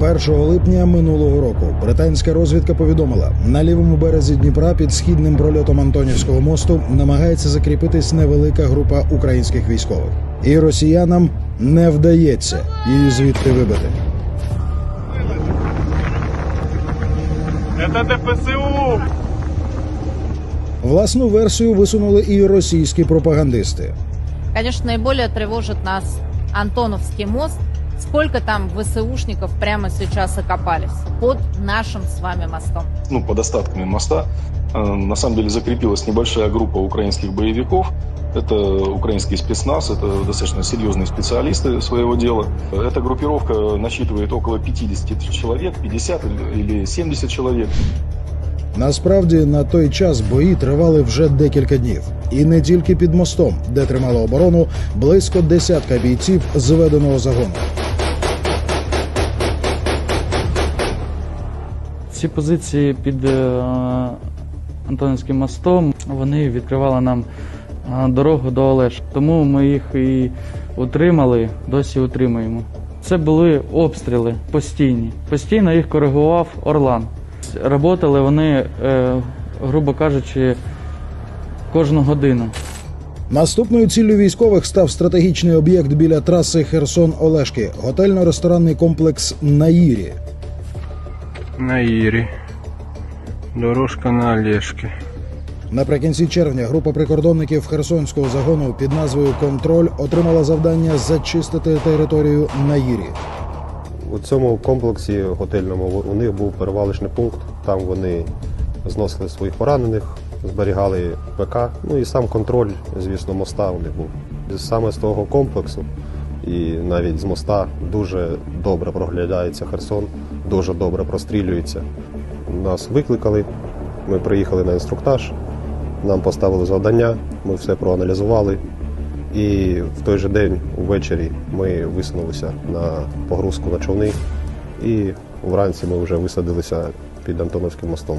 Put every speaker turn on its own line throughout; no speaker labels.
1 липня минулого року британська розвідка повідомила, на лівому березі Дніпра під східним прольотом Антонівського мосту намагається закріпитись невелика група українських військових, і росіянам не вдається її звідти вибити.
Это ДПСУ!
Власну версію висунули і російські пропагандисти.
Конечно, наиболее тревожит нас Антоновский мост. Сколько там ВСУшников прямо сейчас окопались под нашим с вами мостом?
ну, под остатками моста, э, на самом деле закрепилась небольшая группа украинских боевиков. Это украинский спецназ, это достаточно серьезные специалисты своего дела. Эта группировка насчитывает около 50 человек, 50 или- или 70 человек.
Насправді на той час бої тривали вже декілька днів, і не тільки під мостом, де тримали оборону близько десятка бійців зведеного загону.
Ці позиції під е, Антонівським мостом вони відкривали нам е, дорогу до Олеш. Тому ми їх і утримали, досі утримуємо. Це були обстріли постійні. Постійно їх коригував Орлан. Работали вони, е, грубо кажучи, кожну годину.
Наступною ціллю військових став стратегічний об'єкт біля траси Херсон-Олешки, готельно-ресторанний комплекс Наїрі.
На Ирі. Дорожка на Олешки.
Наприкінці червня група прикордонників Херсонського загону під назвою Контроль отримала завдання зачистити територію Наїрі.
У цьому комплексі готельному у них був перевалочний пункт. Там вони зносили своїх поранених, зберігали ПК. Ну і сам контроль, звісно, моста у них був. Саме з того комплексу і навіть з моста дуже добре проглядається Херсон, дуже добре прострілюється. Нас викликали, ми приїхали на інструктаж, нам поставили завдання, ми все проаналізували. І в той же день увечері ми висунулися на погрузку на човни, і вранці ми вже висадилися під Антоновським мостом.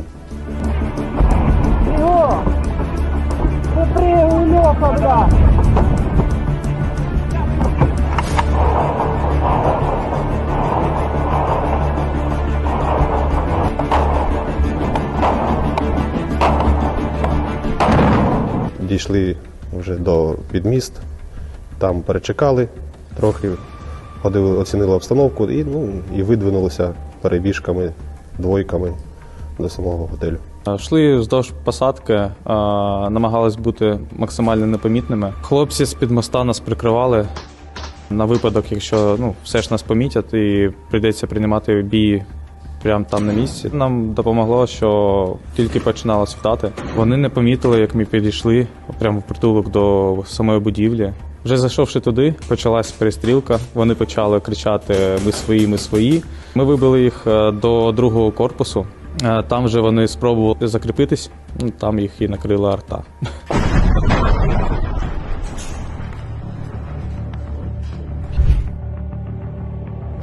Дійшли вже до підміст, там перечекали трохи, ходили, оцінили обстановку і, ну, і видвинулися перебіжками, двойками до самого готелю.
Йшли вздовж посадки, намагались бути максимально непомітними. Хлопці з під моста нас прикривали на випадок, якщо ну, все ж нас помітять і прийдеться приймати бій прямо там на місці. Нам допомогло, що тільки починало світати. Вони не помітили, як ми підійшли прямо в притулок до самої будівлі. Вже зайшовши туди, почалась перестрілка. Вони почали кричати Ми свої, ми свої. Ми вибили їх е, до другого корпусу. Е, Там вже вони спробували закріпитись, ну, там їх і накрила арта.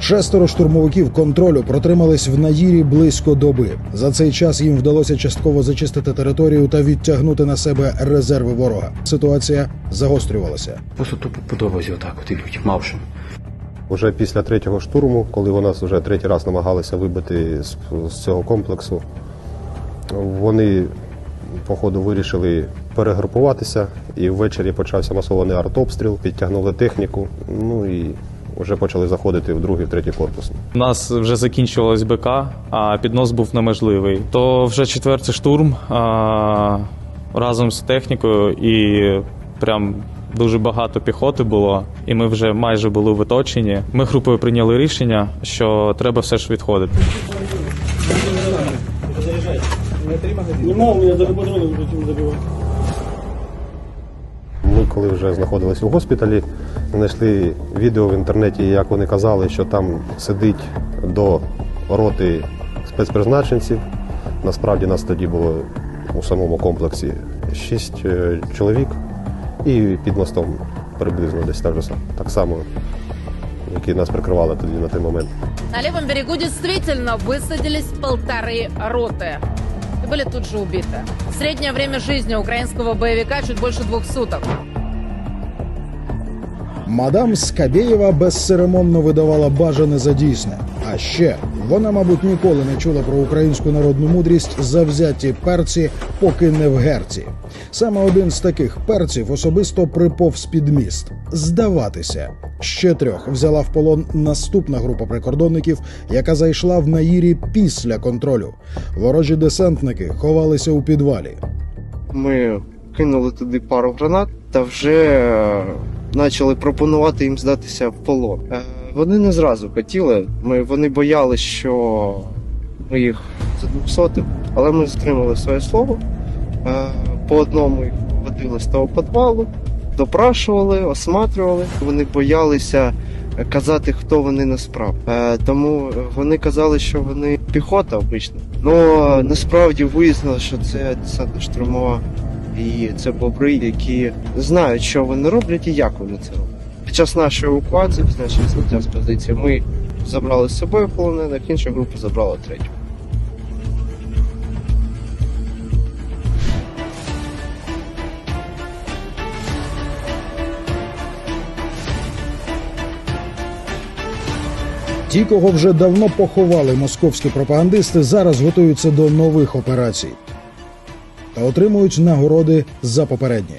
Шестеро штурмовиків контролю протримались в Наїрі близько доби. За цей час їм вдалося частково зачистити територію та відтягнути на себе резерви ворога. Ситуація загострювалася.
Просто тупо по дорозі отак от ідуть, мавшим.
Уже після третього штурму, коли вони нас вже третій раз намагалися вибити з, з цього комплексу, вони, походу, вирішили перегрупуватися, і ввечері почався масований артобстріл, підтягнули техніку, ну і вже почали заходити в другий, в третій корпус.
У нас вже закінчувалась БК, а піднос був неможливий. То вже четвертий штурм а, разом з технікою і прям. Дуже багато піхоти було, і ми вже майже були в оточенні. Ми групою прийняли рішення, що треба все ж відходити.
Ми, коли вже знаходилися у госпіталі, знайшли відео в інтернеті, як вони казали, що там сидить до роти спецпризначенців. Насправді нас тоді було у самому комплексі шість е, чоловік і під мостом приблизно десь так, же сам- так само, які нас прикривали тоді на той момент.
На левом берегу действительно высадились полторы роты. Были тут же убиты. Среднее время жизни украинского боевика чуть больше двух суток.
Мадам Скабєєва безцеремонно видавала бажане за дійсне. А ще вона, мабуть, ніколи не чула про українську народну мудрість завзяті перці, поки не в герці. Саме один з таких перців особисто приповз під міст здаватися. Ще трьох взяла в полон наступна група прикордонників, яка зайшла в наїрі після контролю. Ворожі десантники ховалися у підвалі.
Ми кинули туди пару гранат та вже е, почали пропонувати їм здатися в полон. Вони не зразу хотіли. Ми, вони боялися, що ми їх задвусотимо, але ми стримали своє слово. Е, По одному їх водили з того підвалу, допрашували, осматрювали. Вони боялися казати, хто вони насправді. Е, Тому вони казали, що вони піхота обична. Ну насправді вияснилося, що це десантна штурмова і це бобри, які знають, що вони роблять і як вони це роблять. Під час нашої евакуації, під нашої зняття з позиції, ми забрали з собою полонених, інша група забрала третю.
Ті, кого вже давно поховали московські пропагандисти, зараз готуються до нових операцій та отримують нагороди за попередні.